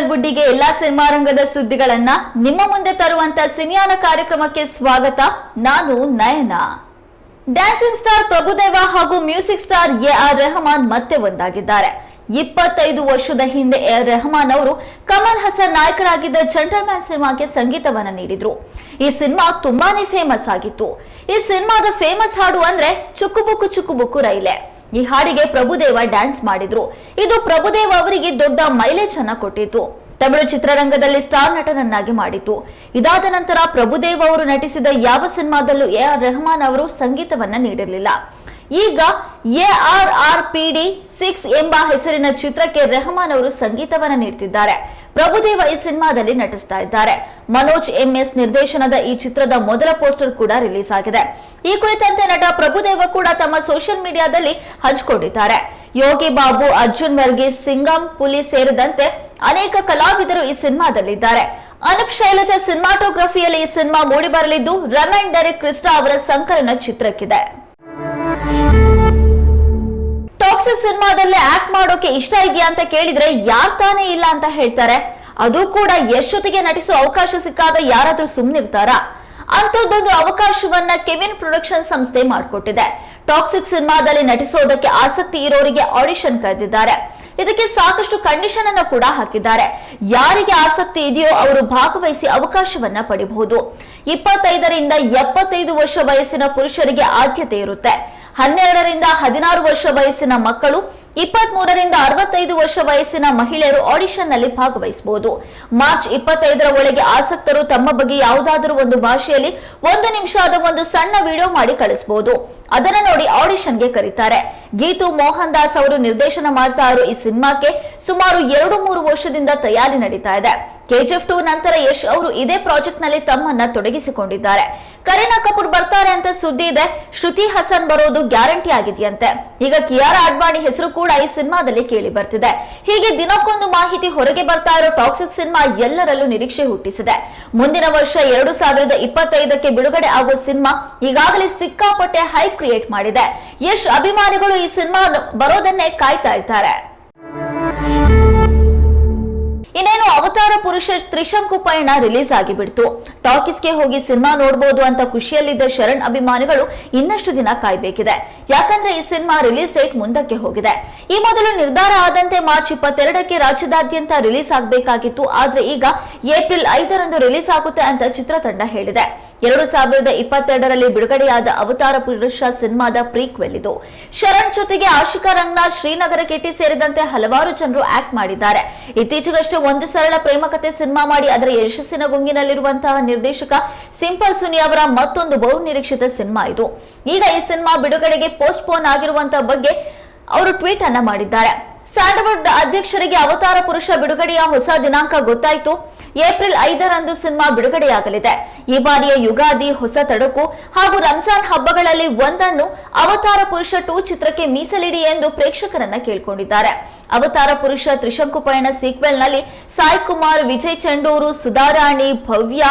ಸ್ಯಾಂಡಲ್ವುಡ್ಡಿಗೆ ಎಲ್ಲಾ ಸಿನಿಮಾ ರಂಗದ ಸುದ್ದಿಗಳನ್ನ ನಿಮ್ಮ ಮುಂದೆ ತರುವಂತ ಸಿನಿಯಾನ ಕಾರ್ಯಕ್ರಮಕ್ಕೆ ಸ್ವಾಗತ. ನಾನು ನಯನ. ಡ್ಯಾನ್ಸಿಂಗ್ ಸ್ಟಾರ್ ಪ್ರಭುದೇವ ಹಾಗೂ music star A R Rahman ಮತ್ತೆ ಒಂದಾಗಿದ್ದಾರೆ. ಇಪ್ಪತ್ತೈದು ವರ್ಷದ ಹಿಂದೆ ಎ ಆರ್ ರೆಹಮಾನ್ ಅವರು ಕಮಲ್ ಹಸನ್ ನಾಯಕರಾಗಿದ್ದ ಜಂಟಲ್ಮ್ಯಾನ್ ಸಿನಿಮಾಗೆ ಸಂಗೀತವನ್ನ ನೀಡಿದ್ರು. ಈ ಸಿನಿಮಾ ತುಂಬಾನೇ ಫೇಮಸ್ ಆಗಿತ್ತು. ಈ ಸಿನಿಮಾದ ಫೇಮಸ್ ಹಾಡು ಅಂದ್ರೆ ಚುಕ್ಕುಬುಕ್ಕು ಚುಕ್ಕುಬುಕ್ಕು ರೈಲೆ. ಈ ಹಾಡಿಗೆ ಪ್ರಭುದೇವ ಡ್ಯಾನ್ಸ್ ಮಾಡಿದ್ರು. ಇದು ಪ್ರಭುದೇವ ಅವರಿಗೆ ದೊಡ್ಡ ಮೈಲೇಜ್ ಅನ್ನ ಕೊಟ್ಟಿತ್ತು. ತಮಿಳು ಚಿತ್ರರಂಗದಲ್ಲಿ ಸ್ಟಾರ್ ನಟನನ್ನಾಗಿ ಮಾಡಿತು. ಇದಾದ ನಂತರ ಪ್ರಭುದೇವ ಅವರು ನಟಿಸಿದ ಯಾವ ಸಿನಿಮಾದಲ್ಲೂ ಎ ಆರ್ ರೆಹಮಾನ್ ಅವರು ಸಂಗೀತವನ್ನ ನೀಡಿರಲಿಲ್ಲ. ಈಗ A R R P D six ಎಂಬ ಹೆಸರಿನ ಚಿತ್ರಕ್ಕೆ ರೆಹಮಾನ್ ಅವರು ಸಂಗೀತವನ್ನ ನೀಡ್ತಿದ್ದಾರೆ. ಪ್ರಭುದೇವ ಈ ಸಿನಿಮಾದಲ್ಲಿ ನಟಿಸ್ತಾ ಇದ್ದಾರೆ. ಮನೋಜ್ ಎಂಎಸ್ ನಿರ್ದೇಶನದ ಈ ಚಿತ್ರದ ಮೊದಲ ಪೋಸ್ಟರ್ ಕೂಡ ರಿಲೀಸ್ ಆಗಿದೆ. ಈ ಕುರಿತಂತೆ ನಟ ಪ್ರಭುದೇವ ಕೂಡ ತಮ್ಮ ಸೋಷಿಯಲ್ ಮೀಡಿಯಾದಲ್ಲಿ ಹಂಚಿಕೊಂಡಿದ್ದಾರೆ. ಯೋಗಿ ಬಾಬು, ಅರ್ಜುನ್ ವರ್ಗೀಸ್ ಸಿಂಗಂ, ಪುಲಿ ಸೇರಿದಂತೆ ಅನೇಕ ಕಲಾವಿದರು ಈ ಸಿನಿಮಾದಲ್ಲಿದ್ದಾರೆ. ಅನುಪ್ ಶೈಲಜಾ ಸಿನಿಮಾಟೋಗ್ರಫಿಯಲ್ಲಿ ಈ ಸಿನಿಮಾ ಮೂಡಿಬರಲಿದ್ದು, ರಮಣ್ ಡೆರೆಕ್ ಕ್ರಿಸ್ಟಾ ಅವರ ಸಂಕಲನ ಚಿತ್ರಕ್ಕಿದೆ. ಟಾಕ್ಸಿಕ್ ಸಿನಿಮಾದಲ್ಲಿ ಆಕ್ಟ್ ಮಾಡೋಕೆ ಇಷ್ಟ ಇದೆಯಾ ಅಂತ ಕೇಳಿದ್ರೆ ಯಾರ್ ತಾನೇ ಇಲ್ಲ ಅಂತ ಹೇಳ್ತಾರೆ. ಅದು ಕೂಡ ಎಷ್ಟೊತ್ತಿಗೆ ನಟಿಸುವ ಅವಕಾಶ ಸಿಕ್ಕಾಗ ಯಾರಾದ್ರೂ ಸುಮ್ನಿರ್ತಾರಾ? ಅಂತದ್ದೊಂದು ಅವಕಾಶವನ್ನ ಕೆವಿನ್ ಪ್ರೊಡಕ್ಷನ್ ಸಂಸ್ಥೆ ಮಾಡಿಕೊಟ್ಟಿದೆ. ಟಾಕ್ಸಿಕ್ ಸಿನಿಮಾದಲ್ಲಿ ನಟಿಸೋದಕ್ಕೆ ಆಸಕ್ತಿ ಇರೋರಿಗೆ ಆಡಿಷನ್ ಕರೆದಿದ್ದಾರೆ. ಇದಕ್ಕೆ ಸಾಕಷ್ಟು ಕಂಡೀಷನ್ ಅನ್ನು ಕೂಡ ಹಾಕಿದ್ದಾರೆ. ಯಾರಿಗೆ ಆಸಕ್ತಿ ಇದೆಯೋ ಅವರು ಭಾಗವಹಿಸಿ ಅವಕಾಶವನ್ನ ಪಡಿಬಹುದು. ಇಪ್ಪತ್ತೈದರಿಂದ ಎಪ್ಪತ್ತೈದು ವರ್ಷ ವಯಸ್ಸಿನ ಪುರುಷರಿಗೆ ಆದ್ಯತೆ ಇರುತ್ತೆ. ಹನ್ನೆರಡರಿಂದ ಹದಿನಾರು ವರ್ಷ ವಯಸ್ಸಿನ ಮಕ್ಕಳು ಇಪ್ಪತ್ತ್ ಮೂರರಿಂದ ಅರವತ್ತೈದು ವರ್ಷ ವಯಸ್ಸಿನ ಮಹಿಳೆಯರು ಆಡಿಷನ್ನಲ್ಲಿ ಭಾಗವಹಿಸಬಹುದು. ಮಾರ್ಚ್ ಇಪ್ಪತ್ತೈದರ ಒಳಗೆ ಆಸಕ್ತರು ತಮ್ಮ ಬಗ್ಗೆ ಯಾವುದಾದರೂ ಒಂದು ಭಾಷೆಯಲ್ಲಿ ಒಂದು ನಿಮಿಷದ ಒಂದು ಸಣ್ಣ ವಿಡಿಯೋ ಮಾಡಿ ಕಳಿಸಬಹುದು. ಅದನ್ನ ನೋಡಿ ಆಡಿಷನ್ಗೆ ಕರೀತಾರೆ. ಗೀತು ಮೋಹನ್ ದಾಸ್ ಅವರು ನಿರ್ದೇಶನ ಮಾಡ್ತಾ ಇರೋ ಈ ಸಿನಿಮಾಕ್ಕೆ ಸುಮಾರು ಎರಡು ಮೂರು ವರ್ಷದಿಂದ ತಯಾರಿ ನಡೀತಾ ಇದೆ. ಕೆಜಿಎಫ್ ಟು ನಂತರ ಯಶ್ ಅವರು ಇದೇ ಪ್ರಾಜೆಕ್ಟ್ನಲ್ಲಿ ತಮ್ಮನ್ನ ತೊಡಗಿಸಿಕೊಂಡಿದ್ದಾರೆ. ಕರೀನಾ ಕಪೂರ್ ಬರ್ತಾರೆ ಅಂತ ಸುದ್ದಿ ಇದೆ. ಶ್ರುತಿ ಹಸನ್ ಬರೋದು ಗ್ಯಾರಂಟಿ ಆಗಿದೆಯಂತೆ. ಈಗ ಕಿಯಾರ ಅಡ್ವಾಣಿ ಹೆಸರು ಕೂಡ ಈ ಸಿನಿಮಾದಲ್ಲಿ ಕೇಳಿ ಬರ್ತಿದೆ. ಹೀಗೆ ದಿನಕ್ಕೊಂದು ಮಾಹಿತಿ ಹೊರಗೆ ಬರ್ತಾ ಇರೋ ಟಾಕ್ಸಿಕ್ ಸಿನಿಮಾ ಎಲ್ಲರಲ್ಲೂ ನಿರೀಕ್ಷೆ ಹುಟ್ಟಿಸಿದೆ. ಮುಂದಿನ ವರ್ಷ ಎರಡು ಸಾವಿರದ ಇಪ್ಪತ್ತೈದಕ್ಕೆ ಬಿಡುಗಡೆ ಆಗುವ ಸಿನಿಮಾ ಈಗಾಗಲೇ ಸಿಕ್ಕಾಪಟ್ಟೆ ಹೈ ಕ್ರಿಯೇಟ್ ಮಾಡಿದೆ. ಯಶ್ ಅಭಿಮಾನಿಗಳು ಈ ಸಿನಿಮಾ ಬರೋದನ್ನೇ ಕಾಯ್ತಾ ಇದ್ದಾರೆ. ಇನ್ನೇನು ಅವತಾರ ಪುರುಷ ತ್ರಿಶಂಕು ಪಯಣ ರಿಲೀಸ್ ಆಗಿಬಿಡ್ತು. ಟಾಕೀಸ್ಗೆ ಹೋಗಿ ಸಿನಿಮಾ ನೋಡಬಹುದು ಅಂತ ಖುಷಿಯಲ್ಲಿದ್ದ ಶರಣ್ ಅಭಿಮಾನಿಗಳು ಇನ್ನಷ್ಟು ದಿನ ಕಾಯ್ಬೇಕಿದೆ. ಯಾಕಂದ್ರೆ ಈ ಸಿನಿಮಾ ರಿಲೀಸ್ ಡೇಟ್ ಮುಂದಕ್ಕೆ ಹೋಗಿದೆ. ಈ ಮೊದಲು ನಿರ್ಧಾರ ಆದಂತೆ ಮಾರ್ಚ್ ಇಪ್ಪತ್ತೆರಡಕ್ಕೆ ರಾಜ್ಯದಾದ್ಯಂತ ರಿಲೀಸ್ ಆಗಬೇಕಾಗಿತ್ತು. ಆದ್ರೆ ಈಗ ಏಪ್ರಿಲ್ ಐದರಂದು ರಿಲೀಸ್ ಆಗುತ್ತೆ ಅಂತ ಚಿತ್ರತಂಡ ಹೇಳಿದೆ. ಎರಡು ಸಾವಿರದ ಇಪ್ಪತ್ತೆರಡರಲ್ಲಿ ಬಿಡುಗಡೆಯಾದ ಅವತಾರ ಪುರುಷ ಸಿನಿಮಾದ ಪ್ರೀಕ್ವೆಲ್ ಇದು ಶರಣ್ ಜೊತೆಗೆ ಆಶಿಕಾ ರಂಗನಾಥ್ ಶ್ರೀನಗರ ಕೆಟ್ಟಿ ಸೇರಿದಂತೆ ಹಲವಾರು ಜನರು ಆಕ್ಟ್ ಮಾಡಿದ್ದಾರೆ. ಇತ್ತೀಚೆಗಷ್ಟೇ ಒಂದು ಸರಳ ಪ್ರೇಮಕತೆ ಸಿನಿಮಾ ಮಾಡಿ ಅದರ ಯಶಸ್ಸಿನ ಗುಂಗಿನಲ್ಲಿರುವಂತಹ ನಿರ್ದೇಶಕ ಸಿಂಪಲ್ ಸುನಿ ಅವರ ಮತ್ತೊಂದು ಬಹು ನಿರೀಕ್ಷಿತ ಸಿನಿಮಾ ಇದು. ಈಗ ಈ ಸಿನಿಮಾ ಬಿಡುಗಡೆಗೆ ಪೋಸ್ಟ್ ಪೋನ್ ಆಗಿರುವಂತಹ ಬಗ್ಗೆ ಅವರು ಟ್ವೀಟ್ ಅನ್ನ ಮಾಡಿದ್ದಾರೆ. ಸ್ಯಾಂಡಲ್ವುಡ್ ಅಧ್ಯಕ್ಷರಿಗೆ ಅವತಾರ ಪುರುಷ ಬಿಡುಗಡೆಯ ಹೊಸ ದಿನಾಂಕ ಗೊತ್ತಾಯಿತು. ಏಪ್ರಿಲ್ ಐದರಂದು ಸಿನಿಮಾ ಬಿಡುಗಡೆಯಾಗಲಿದೆ. ಈ ಬಾರಿಯ ಯುಗಾದಿ ಹೊಸ ತಡಕು ಹಾಗೂ ರಂಜಾನ್ ಹಬ್ಬಗಳಲ್ಲಿ ಒಂದನ್ನು ಅವತಾರ ಪುರುಷ ಟೂ ಚಿತ್ರಕ್ಕೆ ಮೀಸಲಿಡಿ ಎಂದು ಪ್ರೇಕ್ಷಕರನ್ನ ಕೇಳಿಕೊಂಡಿದ್ದಾರೆ. ಅವತಾರ ಪುರುಷ ತ್ರಿಶಂಕು ಪಯಣ ಸೀಕ್ವೆಲ್ನಲ್ಲಿ ಸಾಯಿ ಕುಮಾರ್ ವಿಜಯ್ ಚಂಡೂರು, ಸುಧಾರಾಣಿ, ಭವ್ಯ,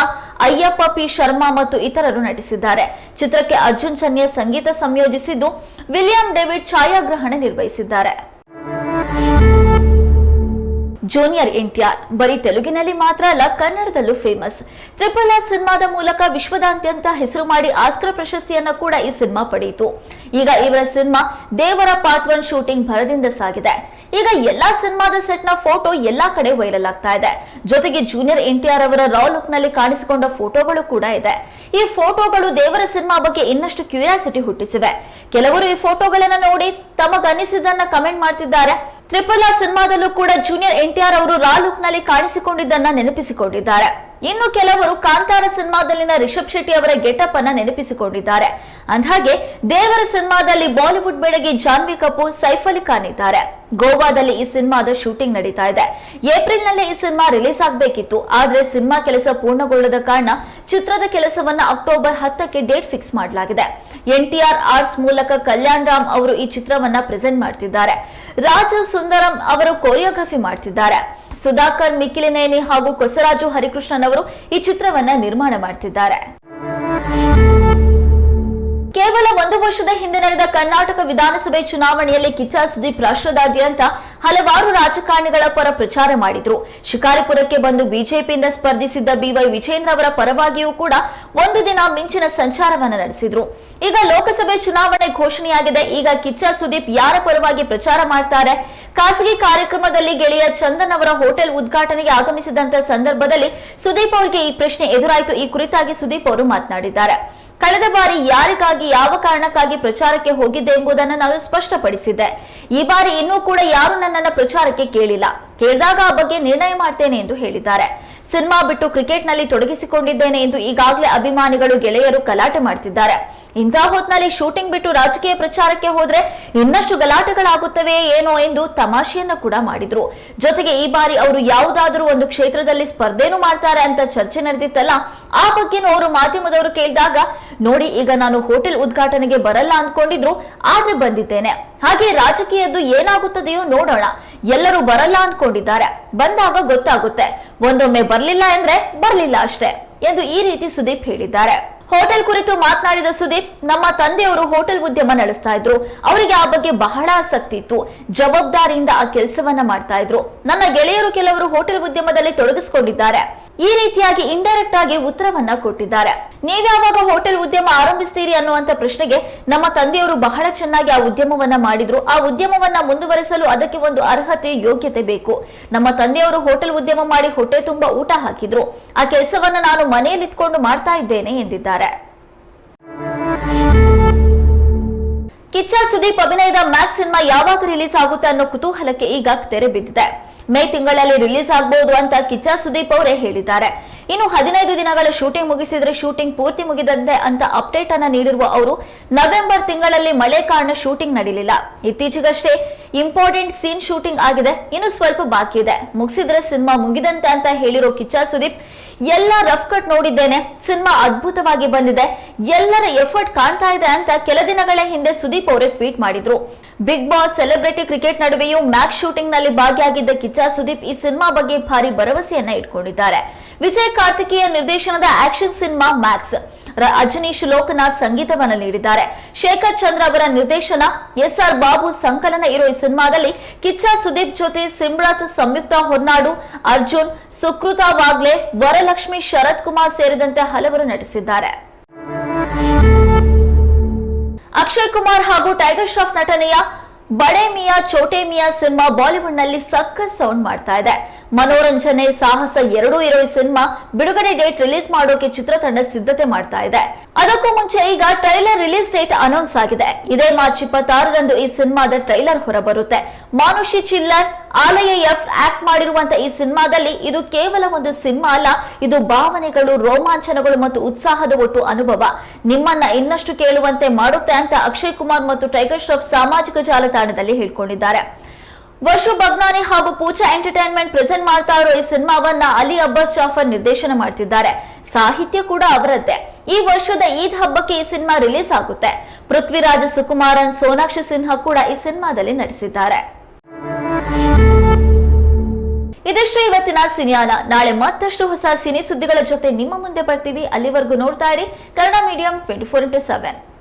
ಅಯ್ಯಪ್ಪ ಪಿ ಶರ್ಮಾ ಮತ್ತು ಇತರರು ನಟಿಸಿದ್ದಾರೆ. ಚಿತ್ರಕ್ಕೆ ಅರ್ಜುನ್ ಚನ್ಯ ಸಂಗೀತ ಸಂಯೋಜಿಸಿದ್ದು ವಿಲಿಯಂ ಡೇವಿಡ್ ಛಾಯಾಗ್ರಹಣ ನಿರ್ವಹಿಸಿದ್ದಾರೆ. ಜೂನಿಯರ್ ಎನ್ಟಿಆರ್. ಬರೀ ತೆಲುಗಿನಲ್ಲಿ ಮಾತ್ರ ಅಲ್ಲ, ಕನ್ನಡದಲ್ಲೂ ಫೇಮಸ್. ಟ್ರಿಪಲ್ ಆರ್ ಸಿನಿಮಾದ ಮೂಲಕ ವಿಶ್ವದಾದ್ಯಂತ ಹೆಸರು ಮಾಡಿ ಆಸ್ಕರ್ ಪ್ರಶಸ್ತಿಯನ್ನ ಕೂಡ ಈ ಸಿನಿಮಾ ಪಡೆಯಿತು. ಈಗ ಇವರ ಸಿನಿಮಾ ದೇವರ ಪಾರ್ಟ್ ಒನ್ ಶೂಟಿಂಗ್ ಭರದಿಂದ ಸಾಗಿದೆ. ಈಗ ಎಲ್ಲಾ ಸಿನಿಮಾದ ಸೆಟ್ನ ಫೋಟೋ ಎಲ್ಲಾ ಕಡೆ ವೈರಲ್ ಆಗ್ತಾ ಇದೆ. ಜೊತೆಗೆ ಜೂನಿಯರ್ ಎನ್ಟಿಆರ್ ಅವರ ರಾ ಲುಕ್ನಲ್ಲಿ ಕಾಣಿಸಿಕೊಂಡ ಫೋಟೋಗಳು ಕೂಡ ಇದೆ. ಈ ಫೋಟೋಗಳು ದೇವರ ಸಿನಿಮಾ ಬಗ್ಗೆ ಇನ್ನಷ್ಟು ಕ್ಯೂರಿಯಾಸಿಟಿ ಹುಟ್ಟಿಸಿವೆ. ಕೆಲವರು ಈ ಫೋಟೋಗಳನ್ನು ನೋಡಿ ತಮಗನಿಸಿದ್ದನ್ನ ಕಮೆಂಟ್ ಮಾಡ್ತಿದ್ದಾರೆ. ತ್ರಿಪಲ್ ಆರ್ ಸಿನಿಮಾದಲ್ಲೂ ಕೂಡ ಜೂನಿಯರ್ ಎನ್ಟಿಆರ್ ಅವರು ರಾ ಲುಕ್ನಲ್ಲಿ ಕಾಣಿಸಿಕೊಂಡಿದ್ದನ್ನ ನೆನಪಿಸಿಕೊಂಡಿದ್ದಾರೆ. ಇನ್ನು ಕೆಲವರು ಕಾಂತಾರ ಸಿನಿಮಾದಲ್ಲಿನ ರಿಷಬ್ ಶೆಟ್ಟಿ ಅವರ ಗೆಟಪ್ ಅನ್ನ ನೆನಪಿಸಿಕೊಂಡಿದ್ದಾರೆ. ಅಂದ್ಹಾಗೆ, ದೇವರ ಸಿನಿಮಾದಲ್ಲಿ ಬಾಲಿವುಡ್ ಬೆಡಗಿ ಜಾನ್ವಿ ಕಪೂರ್, ಸೈಫ್ ಅಲಿ ಖಾನ್ ಇದ್ದಾರೆ. ಗೋವಾದಲ್ಲಿ ಈ ಸಿನಿಮಾದ ಶೂಟಿಂಗ್ ನಡೀತಾ ಇದೆ. ಏಪ್ರಿಲ್ನಲ್ಲಿ ಈ ಸಿನಿಮಾ ರಿಲೀಸ್ ಆಗಬೇಕಿತ್ತು. ಆದ್ರೆ ಸಿನಿಮಾ ಕೆಲಸ ಪೂರ್ಣಗೊಳ್ಳದ ಕಾರಣ ಚಿತ್ರದ ಕೆಲಸವನ್ನ ಅಕ್ಟೋಬರ್ ಹತ್ತಕ್ಕೆ ಡೇಟ್ ಫಿಕ್ಸ್ ಮಾಡಲಾಗಿದೆ. ಎನ್ಟಿಆರ್ ಆರ್ಟ್ಸ್ ಮೂಲಕ ಕಲ್ಯಾಣ್ ರಾಮ್ ಅವರು ಈ ಚಿತ್ರವನ್ನ ಪ್ರೆಸೆಂಟ್ ಮಾಡ್ತಿದ್ದಾರೆ. ರಾಜ ಸುಂದರಂ ಅವರು ಕೊರಿಯೋಗ್ರಫಿ ಮಾಡ್ತಿದ್ದಾರೆ. ಸುಧಾಕರ್, ಮಿಕ್ಕಿಲಿನೇನಿ ಹಾಗೂ ಕೊಸರಾಜು ಹರಿಕೃಷ್ಣನ್ ಅವರು ಈ ಚಿತ್ರವನ್ನ ನಿರ್ಮಾಣ ಮಾಡ್ತಿದ್ದಾರೆ. ಕೇವಲ ಒಂದು ವರ್ಷದ ಹಿಂದೆ ನಡೆದ ಕರ್ನಾಟಕ ವಿಧಾನಸಭೆ ಚುನಾವಣೆಯಲ್ಲಿ ಕಿಚ್ಚ ಸುದೀಪ್ ರಾಷ್ಟ್ರದಾದ್ಯಂತ ಹಲವಾರು ರಾಜಕಾರಣಿಗಳ ಪರ ಪ್ರಚಾರ ಮಾಡಿದ್ರು. ಶಿಕಾರಿಪುರಕ್ಕೆ ಬಂದು ಬಿಜೆಪಿಯಿಂದ ಸ್ಪರ್ಧಿಸಿದ್ದ ಬಿವೈ ವಿಜೇಂದ್ರ ಅವರ ಪರವಾಗಿಯೂ ಕೂಡ ಒಂದು ದಿನ ಮಿಂಚಿನ ಸಂಚಾರವನ್ನು ನಡೆಸಿದ್ರು. ಈಗ ಲೋಕಸಭೆ ಚುನಾವಣೆ ಘೋಷಣೆಯಾಗಿದೆ. ಈಗ ಕಿಚ್ಚ ಸುದೀಪ್ ಯಾರ ಪರವಾಗಿ ಪ್ರಚಾರ ಮಾಡ್ತಾರೆ? ಖಾಸಗಿ ಕಾರ್ಯಕ್ರಮದಲ್ಲಿ ಗೆಳೆಯ ಚಂದನ್ ಅವರ ಹೋಟೆಲ್ ಉದ್ಘಾಟನೆಗೆ ಆಗಮಿಸಿದಂತ ಸಂದರ್ಭದಲ್ಲಿ ಸುದೀಪ್ ಅವರಿಗೆ ಈ ಪ್ರಶ್ನೆ ಎದುರಾಯಿತು. ಈ ಕುರಿತಾಗಿ ಸುದೀಪ್ ಅವರು ಮಾತನಾಡಿದ್ದಾರೆ. ಕಳೆದ ಬಾರಿ ಯಾರಿಗಾಗಿ ಯಾವ ಕಾರಣಕ್ಕಾಗಿ ಪ್ರಚಾರಕ್ಕೆ ಹೋಗಿದ್ದೆ ಎಂಬುದನ್ನು ನಾನು ಸ್ಪಷ್ಟಪಡಿಸಿದ್ದೆ. ಈ ಬಾರಿ ಇನ್ನೂ ಕೂಡ ಯಾರು ನನ್ನನ್ನ ಪ್ರಚಾರಕ್ಕೆ ಕೇಳಿಲ್ಲ. ಕೇಳಿದಾಗ ಆ ಬಗ್ಗೆ ನಿರ್ಣಯ ಮಾಡ್ತೇನೆ ಎಂದು ಹೇಳಿದ್ದಾರೆ. ಸಿನಿಮಾ ಬಿಟ್ಟು ಕ್ರಿಕೆಟ್ನಲ್ಲಿ ತೊಡಗಿಸಿಕೊಂಡಿದ್ದೇನೆ ಎಂದು ಈಗಾಗಲೇ ಅಭಿಮಾನಿಗಳು ಗೆಳೆಯರು ಗಲಾಟೆ ಮಾಡ್ತಿದ್ದಾರೆ. ಇಂತಹ ಹೊತ್ನಲ್ಲಿ ಶೂಟಿಂಗ್ ಬಿಟ್ಟು ರಾಜಕೀಯ ಪ್ರಚಾರಕ್ಕೆ ಹೋದ್ರೆ ಇನ್ನಷ್ಟು ಗಲಾಟೆಗಳಾಗುತ್ತವೆ ಏನೋ ಎಂದು ತಮಾಷೆಯನ್ನ ಕೂಡ ಮಾಡಿದ್ರು. ಜೊತೆಗೆ ಈ ಬಾರಿ ಅವರು ಯಾವುದಾದ್ರೂ ಒಂದು ಕ್ಷೇತ್ರದಲ್ಲಿ ಸ್ಪರ್ಧೆನೂ ಮಾಡ್ತಾರೆ ಅಂತ ಚರ್ಚೆ ನಡೆದಿತ್ತಲ್ಲ, ಆ ಬಗ್ಗೆನೂ ಅವರು ಮಾಧ್ಯಮದವರು ಕೇಳಿದಾಗ, ನೋಡಿ, ಈಗ ನಾನು ಹೋಟೆಲ್ ಉದ್ಘಾಟನೆಗೆ ಬರಲ್ಲ ಅನ್ಕೊಂಡಿದ್ರು, ಆದ್ರೆ ಬಂದಿದ್ದೇನೆ. ಹಾಗೆ ರಾಜಕೀಯದ್ದು ಏನಾಗುತ್ತದೆಯೋ ನೋಡೋಣ. ಎಲ್ಲರೂ ಬರಲ್ಲ ಅನ್ಕೊಂಡಿದ್ದಾರೆ. ಬಂದಾಗ ಗೊತ್ತಾಗುತ್ತೆ. ಒಂದೊಮ್ಮೆ ಬರಲಿಲ್ಲ ಅಂದ್ರೆ ಬರಲಿಲ್ಲ ಅಷ್ಟೇ ಎಂದು ಈ ರೀತಿ ಸುದೀಪ್ ಹೇಳಿದ್ದಾರೆ. ಹೋಟೆಲ್ ಕುರಿತು ಮಾತನಾಡಿದ ಸುದೀಪ್, ನಮ್ಮ ತಂದೆಯವರು ಹೋಟೆಲ್ ಉದ್ಯಮ ನಡೆಸ್ತಾ ಇದ್ರು. ಅವರಿಗೆ ಆ ಬಗ್ಗೆ ಬಹಳ ಆಸಕ್ತಿ ಇತ್ತು. ಜವಾಬ್ದಾರಿಯಿಂದ ಆ ಕೆಲಸವನ್ನ ಮಾಡ್ತಾ ಇದ್ರು. ನನ್ನ ಗೆಳೆಯರು ಕೆಲವರು ಹೋಟೆಲ್ ಉದ್ಯಮದಲ್ಲಿ ತೊಡಗಿಸಿಕೊಂಡಿದ್ದಾರೆ. ಈ ರೀತಿಯಾಗಿ ಇಂಡೈರೆಕ್ಟ್ ಆಗಿ ಉತ್ತರವನ್ನ ಕೊಟ್ಟಿದ್ದಾರೆ. ನೀವ್ಯಾವಾಗ ಹೋಟೆಲ್ ಉದ್ಯಮ ಆರಂಭಿಸ್ತೀರಿ ಅನ್ನುವಂತ ಪ್ರಶ್ನೆಗೆ ನಮ್ಮ ತಂದೆಯವರು ಬಹಳ ಚೆನ್ನಾಗಿ ಆ ಉದ್ಯಮವನ್ನ ಮಾಡಿದ್ರು. ಆ ಉದ್ಯಮವನ್ನ ಮುಂದುವರಿಸಲು ಅದಕ್ಕೆ ಒಂದು ಅರ್ಹತೆ, ಯೋಗ್ಯತೆ ಬೇಕು. ನಮ್ಮ ತಂದೆಯವರು ಹೋಟೆಲ್ ಉದ್ಯಮ ಮಾಡಿ ಹೊಟ್ಟೆ ತುಂಬಾ ಊಟ ಹಾಕಿದ್ರು. ಆ ಕೆಲಸವನ್ನ ನಾನು ಮನೆಯಲ್ಲಿ ಇಟ್ಕೊಂಡು ಮಾಡ್ತಾ ಇದ್ದೇನೆ ಎಂದಿದ್ದಾರೆ. ಕಿಚ್ಚ ಸುದೀಪ್ ಅಭಿನಯದ ಮ್ಯಾಕ್ಸ್ ಸಿನಿಮಾ ಯಾವಾಗ ರಿಲೀಸ್ ಆಗುತ್ತೆ ಅನ್ನೋ ಕುತೂಹಲಕ್ಕೆ ಈಗ ತೆರೆ ಬಿದ್ದಿದೆ. ಮೇ ತಿಂಗಳಲ್ಲಿ ರಿಲೀಸ್ ಆಗಬಹುದು ಅಂತ ಕಿಚ್ಚ ಸುದೀಪ್ ಅವರೇ ಹೇಳಿದ್ದಾರೆ. ಇನ್ನು ಹದಿನೈದು ದಿನಗಳ ಶೂಟಿಂಗ್ ಮುಗಿಸಿದ್ರೆ ಶೂಟಿಂಗ್ ಪೂರ್ತಿ ಮುಗಿದಂತೆ ಅಂತ ಅಪ್ಡೇಟ್ ಅನ್ನ ನೀಡಿರುವ ಅವರು, ನವೆಂಬರ್ ತಿಂಗಳಲ್ಲಿ ಮಳೆ ಕಾರಣ ಶೂಟಿಂಗ್ ನಡೀಲಿಲ್ಲ. ಇತ್ತೀಚೆಗಷ್ಟೇ ಇಂಪಾರ್ಟೆಂಟ್ ಸೀನ್ ಶೂಟಿಂಗ್ ಆಗಿದೆ. ಇನ್ನು ಸ್ವಲ್ಪ ಬಾಕಿ ಇದೆ. ಮುಗಿಸಿದ್ರೆ ಸಿನಿಮಾ ಮುಗಿದಂತೆ ಅಂತ ಹೇಳಿರೋ ಕಿಚ್ಚ ಸುದೀಪ್ ಎಲ್ಲ ರಫ್ ಕಟ್ ನೋಡಿದ್ದೇನೆ. ಸಿನಿಮಾ ಅದ್ಭುತವಾಗಿ ಬಂದಿದೆ. ಎಲ್ಲರ ಎಫರ್ಟ್ ಕಾಣ್ತಾ ಇದೆ ಅಂತ ಕೆಲ ದಿನಗಳ ಹಿಂದೆ ಸುದೀಪ್ ಅವರೇ ಟ್ವೀಟ್ ಮಾಡಿದ್ರು. ಬಿಗ್ ಬಾಸ್ ಸೆಲೆಬ್ರಿಟಿ ಕ್ರಿಕೆಟ್ ನಡುವೆಯೂ ಮ್ಯಾಚ್ ಶೂಟಿಂಗ್ನಲ್ಲಿ ಭಾಗಿಯಾಗಿದ್ದ ಕಿಚ್ಚ ಸುದೀಪ್ ಈ ಸಿನಿಮಾ ಬಗ್ಗೆ ಭಾರಿ ಭರವಸೆಯನ್ನ ಇಟ್ಕೊಂಡಿದ್ದಾರೆ. ವಿಜಯ್ ಕಾರ್ತಿಕೇಯ ನಿರ್ದೇಶನದ ಆಕ್ಷನ್ ಸಿನಿಮಾ ಮ್ಯಾಕ್ಸ್. ರ- ಲೋಕನಾಥ್ ಸಂಗೀತವನ್ನು ನೀಡಿದ್ದಾರೆ. ಶೇಖರ್ ಚಂದ್ರ ಅವರ ನಿರ್ದೇಶನ ಎಸ್ ಆರ್ ಬಾಬು ಸಂಕಲನ ಇರೋ ಈ ಸಿನಿಮಾದಲ್ಲಿ ಕಿಚ್ಚ ಸುದೀಪ್ ಜೊತೆ ಸಿಮ್ರಾತ್ ಸಂಯುಕ್ತ ಹೊನ್ನಾಡು, ಅರ್ಜುನ್, ಸುಕೃತ ವಾಗ್ಲೆ, ವರಲಕ್ಷ್ಮಿ ಶರತ್ ಕುಮಾರ್ ಸೇರಿದಂತೆ ಹಲವರು ನಟಿಸಿದ್ದಾರೆ. ಅಕ್ಷಯ್ ಕುಮಾರ್ ಹಾಗೂ ಟೈಗರ್ ಶ್ರಾಫ್ ನಟನೆಯ ಬಡೆ ಮಿಯಾ ಚೋಟೆ ಮಿಯಾ ಸಿನಿಮಾ ಬಾಲಿವುಡ್ನಲ್ಲಿ ಸಖತ್ ಸೌಂಡ್ ಮಾಡ್ತಾ ಇದೆ. ಮನೋರಂಜನೆ, ಸಾಹಸ ಎರಡೂ ಇರೋ ಈ ಸಿನಿಮಾ ಬಿಡುಗಡೆ ಡೇಟ್ ರಿಲೀಸ್ ಮಾಡೋಕೆ ಚಿತ್ರತಂಡ ಸಿದ್ಧತೆ ಮಾಡ್ತಾ ಇದೆ. ಅದಕ್ಕೂ ಮುಂಚೆ ಈಗ ಟ್ರೈಲರ್ ರಿಲೀಸ್ ಡೇಟ್ ಅನೌನ್ಸ್ ಆಗಿದೆ. ಇದೇ ಮಾರ್ಚ್ ಇಪ್ಪತ್ತಾರರಂದು ಈ ಸಿನಿಮಾದ ಟ್ರೈಲರ್ ಹೊರಬರುತ್ತೆ. ಮಾನುಷಿ ಚಿಲ್ಲರ್, ಆಲಯ ಎಫ್ ಆಕ್ಟ್ ಮಾಡಿರುವಂತ ಈ ಸಿನಿಮಾದಲ್ಲಿ ಇದು ಕೇವಲ ಒಂದು ಸಿನಿಮಾ ಅಲ್ಲ, ಇದು ಭಾವನೆಗಳು, ರೋಮಾಂಚನಗಳು ಮತ್ತು ಉತ್ಸಾಹದ ಒಟ್ಟು ಅನುಭವ. ನಿಮ್ಮನ್ನ ಇನ್ನಷ್ಟು ಕೇಳುವಂತೆ ಮಾಡುತ್ತೆ ಅಂತ ಅಕ್ಷಯ್ ಕುಮಾರ್ ಮತ್ತು ಟೈಗರ್ ಶ್ರಾಫ್ ಸಾಮಾಜಿಕ ಜಾಲತಾಣದಲ್ಲಿ ಹೇಳ್ಕೊಂಡಿದ್ದಾರೆ. ವರ್ಷು ಬಗ್ನಾನಿ ಹಾಗೂ ಪೂಜಾ ಎಂಟರ್ಟೈನ್ಮೆಂಟ್ ಪ್ರೆಸೆಂಟ್ ಮಾಡ್ತಾ ಇರೋ ಈ ಸಿನಿಮಾವನ್ನ ಅಲಿ ಅಬ್ಬಾಸ್ ಜಾಫರ್ ನಿರ್ದೇಶನ ಮಾಡ್ತಿದ್ದಾರೆ. ಸಾಹಿತ್ಯ ಕೂಡ ಅವರದ್ದೇ. ಈ ವರ್ಷದ ಈದ್ ಹಬ್ಬಕ್ಕೆ ಈ ಸಿನಿಮಾ ರಿಲೀಸ್ ಆಗುತ್ತೆ. ಪೃಥ್ವಿರಾಜ್ ಸುಕುಮಾರನ್, ಸೋನಾಕ್ಷಿ ಸಿನ್ಹಾ ಕೂಡ ಈ ಸಿನಿಮಾದಲ್ಲಿ ನಟಿಸಿದ್ದಾರೆ. ಇದಿಷ್ಟು ಇವತ್ತಿನ ಸಿನಿಯಾನ. ನಾಳೆ ಮತ್ತಷ್ಟು ಹೊಸ ಸಿನಿ ಸುದ್ದಿಗಳ ಜೊತೆ ನಿಮ್ಮ ಮುಂದೆ ಬರ್ತೀವಿ. ಅಲ್ಲಿವರೆಗೂ ನೋಡ್ತಾ ಇರಿ. Kannada medium twenty four into seven